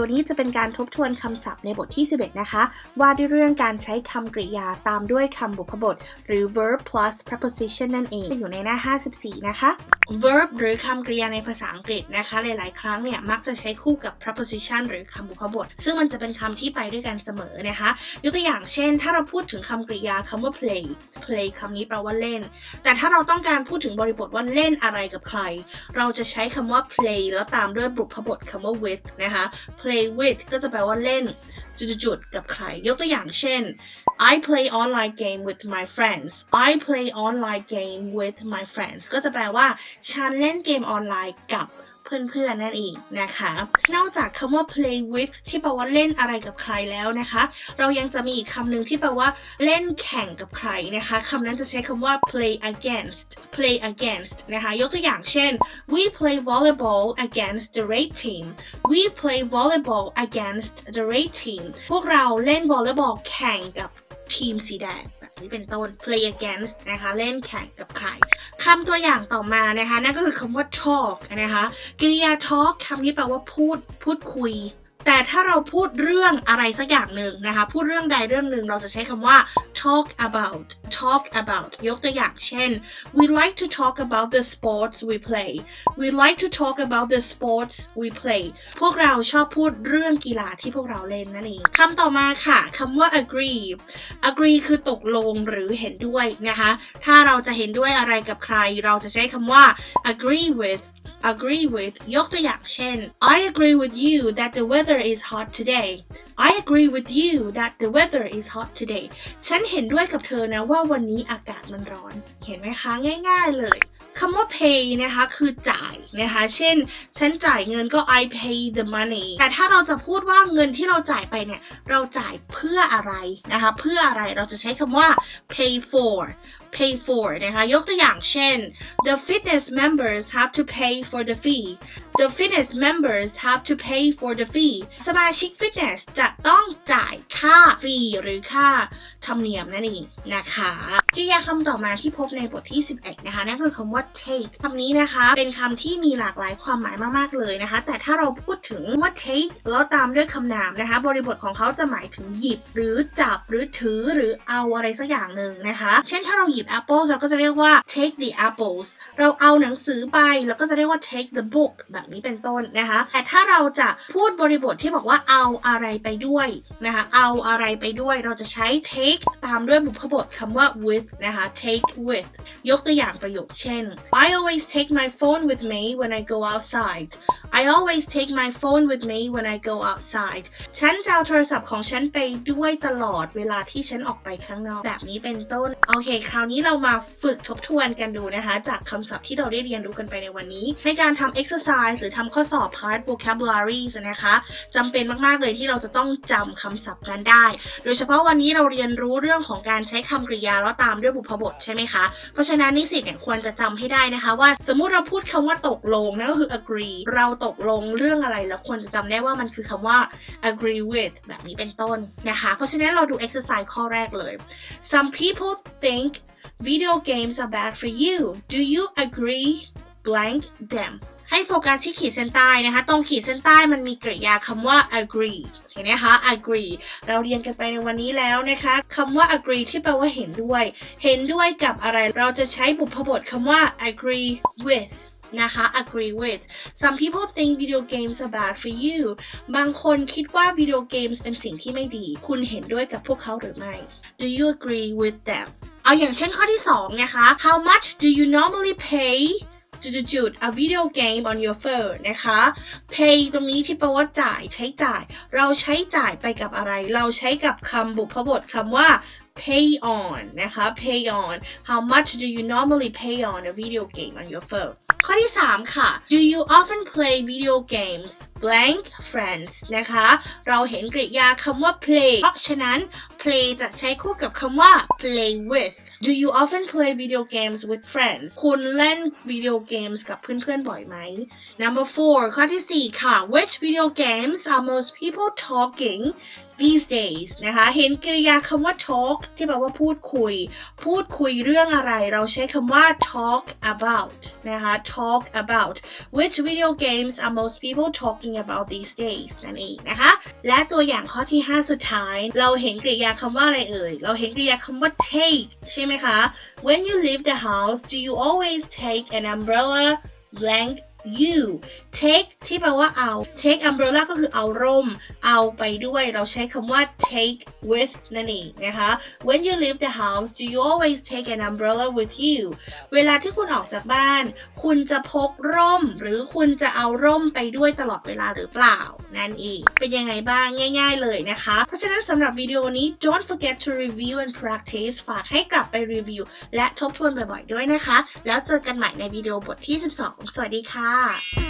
ดีโอนี้จะเป็นการทบทวนคำศัพท์ในบทที่ 11 นะคะ ว่าด้วยเรื่องการใช้คำกริยาตามด้วยคำบุพบท หรือ verb plus preposition นั่นเอง อยู่ในหน้า 54 นะคะ verb หรือคำกริยาในภาษาอังกฤษนะคะ หลาย ๆ ครั้งเนี่ยมักจะใช้คู่กับ preposition หรือคำบุพบท ซึ่งมันจะเป็นคำที่ไปด้วยกันเสมอนะคะ ยกตัวอย่างเช่น ถ้าเราพูดถึงคำกริยาคำว่า play play คำนี้แปลว่าเล่น แต่ถ้าเราต้องการพูดถึงบริบทว่าเล่นอะไรกับใคร เราจะใช้คำว่า play แล้วตามด้วยบุพบทคำว่า with นะคะ play with ก็จะแปลว่าเล่น จุดๆกับใคร ยกตัวอย่างเช่น I play online game with my friends I play online game with my friends ก็จะแปลว่า ฉันเล่นเกมออนไลน์กับ เพื่อนๆนั่นเองนะคะ นอกจากคำว่า play with ที่แปลว่าเล่นอะไรกับใครแล้วนะคะ เรายังจะมีอีกคำหนึ่งที่แปลว่าเล่นแข่งกับใครนะคะคำนั้นจะใช้คำว่า play against play against นะคะยกตัวอย่างเช่น we play volleyball against the red team we play volleyball against the red team พวกเราเล่นวอลเลย์บอลแข่งกับทีมสีแดง นี้เป็นต้น play against นะคะ เล่นแข่งกับใครคำตัวอย่างต่อมานะคะ นั่นก็คือคำว่า talk นะคะ กริยา talk คำนี้แปลว่าพูด พูดคุย แต่ถ้าเราพูดเรื่องอะไรสักอย่างหนึ่งนะคะ พูดเรื่องใดเรื่องหนึ่งเราจะใช้คำว่า talk about talk about ยกตัวอย่างเช่น we like to talk about the sports we play we like to talk about the sports we play พวกเราชอบพูดเรื่องกีฬาที่พวกเราเล่นนั่นเองคำต่อมาค่ะคำว่า agree agree คือตกลงหรือเห็นด้วยนะคะ ถ้าเราจะเห็นด้วยอะไรกับใคร เราจะใช้คำว่า agree with agree with ยกตัวอย่างเช่น I agree with you that the weather is hot today I agree with you that the weather is hot today ฉันเห็นด้วยกับเธอนะว่าวันนี้อากาศมันร้อน เห็นไหมคะง่าย ๆเลยคำว่า pay นะคะคือจ่ายนะคะ เช่น ฉันจ่ายเงินก็ I pay the money แต่ถ้าเราจะพูดว่าเงินที่เราจ่ายไปเนี่ย เราจ่ายเพื่ออะไรนะคะ เพื่ออะไรเราจะใช้คำว่า pay for pay for นะคะ ยกตัวอย่างเช่น the fitness members have to pay for the fee the fitness members have to pay for the fee สมาชิกฟิตเนสจะต้องจ่ายค่าฟรีหรือค่าธรรมเนียมนั่นเองนะคะ กริยาคำต่อมาที่พบในบทที่ 11 นะคะนั่นคือคำว่า take คำนี้นะคะ เป็นคำที่มีหลากหลายความหมายมากๆเลยนะคะ แต่ถ้าเราพูดถึงว่า take แล้วตามด้วยคำนามนะคะ บริบทของเขาจะหมายถึงหยิบ หรือจับหรือถือหรือเอาอะไรสักอย่างหนึ่งนะคะ เช่นถ้าเราหยิบ apples เราก็จะเรียกว่า take the apples เราเอาหนังสือไปเราก็จะเรียกว่า take the book แบบนี้เป็นต้นนะคะ แต่ถ้าเราจะพูดบริบทที่บอกว่าเอาอะไรไปด้วยนะคะ เอาอะไรไปด้วย เราจะใช้ take ตามด้วยบุพบทคำว่า with นะคะ take with ยกตัวอย่างประโยคเช่น I always take my phone with me when I go outside I always take my phone with me when I go outside ฉันจะเอาโทรศัพท์ของฉันไปด้วยตลอดเวลาที่ฉันออกไปข้างนอก แบบนี้เป็นต้น โอเค คราวนี้เรามาฝึกทบทวนกันดูนะคะ จากคำศัพท์ที่เราได้เรียนรู้กันไปในวันนี้ ในการทำ exercise หรือทำข้อสอบ part vocabularies นะคะจำเป็นมาก ๆ เลยที่เราจะต้องจำคำศัพท์นั้นได้ โดยเฉพาะวันนี้เราเรียนรู้เรื่องของการใช้คำกริยาแล้วตามด้วยบุพบทใช่ไหมคะ เพราะฉะนั้นนิสิตเนี่ยควรจะจำให้ได้นะคะ ว่าสมมุติเราพูดคำว่าตกลงนั่นก็คือ agree เราตกลงเรื่องอะไรแล้วควรจะจำได้ว่ามันคือคำว่า agree with แบบนี้เป็นต้นนะคะ เพราะฉะนั้นเราดู exercise ข้อแรกเลย some people think video games are bad for you do you agree blank them ให้โฟกัสที่ขีดเส้นใต้นะคะ ตรงขีดเส้นใต้มันมีกริยาคำว่า agree เห็นไหมคะ agree เราเรียนกันไปในวันนี้แล้วนะคะคำว่า agree ที่แปลว่าเห็นด้วย เห็นด้วยกับอะไร เราจะใช้บุพบทคำว่า agree with นะคะ agree with some people think video games are bad for you บางคนคิดว่าวิดีโอเกมส์เป็นสิ่งที่ไม่ดี คุณเห็นด้วยกับพวกเขาหรือไม่ do you agree with them เอาอย่างเช่นข้อที่2นะคะ how much do you normally pay จุดๆ a video game on your phone นะคะ pay ตรงนี้ที่แปลว่าจ่ายใช้จ่าย เราใช้จ่ายไปกับอะไร เราใช้กับคำบุพบทคำว่า pay on นะคะ pay on how much do you normally pay on a video game on your phone ข้อที่ 3 ค่ะ do you often play video games blank friends นะคะ เราเห็นกริยาคำว่า play เพราะฉะนั้น play จะใช้คู่กับคำว่า play with do you often play video games with friends คุณเล่นวิดีโอเกมส์กับเพื่อนๆบ่อยไหม number four ข้อที่ 4 ค่ะ which video games are most people talking these days นะคะ เห็นกริยาคำว่า talk ที่แปลว่าพูดคุย พูดคุยเรื่องอะไร เราใช้คำว่า talk about นะคะ talk about which video games are most people talking about these days นั่นเองนะคะ และตัวอย่างข้อที่ 5 สุดท้าย เราเห็นกริยาาคำว่าอะไรเอ่ย เราเห็นกริยาคำว่า take ใช่ไหมคะ when you leave the house do you always take an umbrella blank you take ที่แปลว่าเอา take umbrella ก็คือเอาร่ม เอาไปด้วย เราใช้คำว่า take with นั่นเองนะคะ when you leave the house do you always take an umbrella with you เวลาที่คุณออกจากบ้าน คุณจะพกร่ม หรือคุณจะเอาร่มไปด้วยตลอดเวลาหรือเปล่า นั่นเองเป็นยังไงบ้างง่าย ๆ เลยนะคะ เพราะฉะนั้นสำหรับวิดีโอนี้ don't forget to review and practice ฝากให้กลับไปรีวิว และทบทวนบ่อยๆด้วยนะคะ แล้วเจอกันใหม่ในวิดีโอบทที่ 12 สวัสดีค่ะ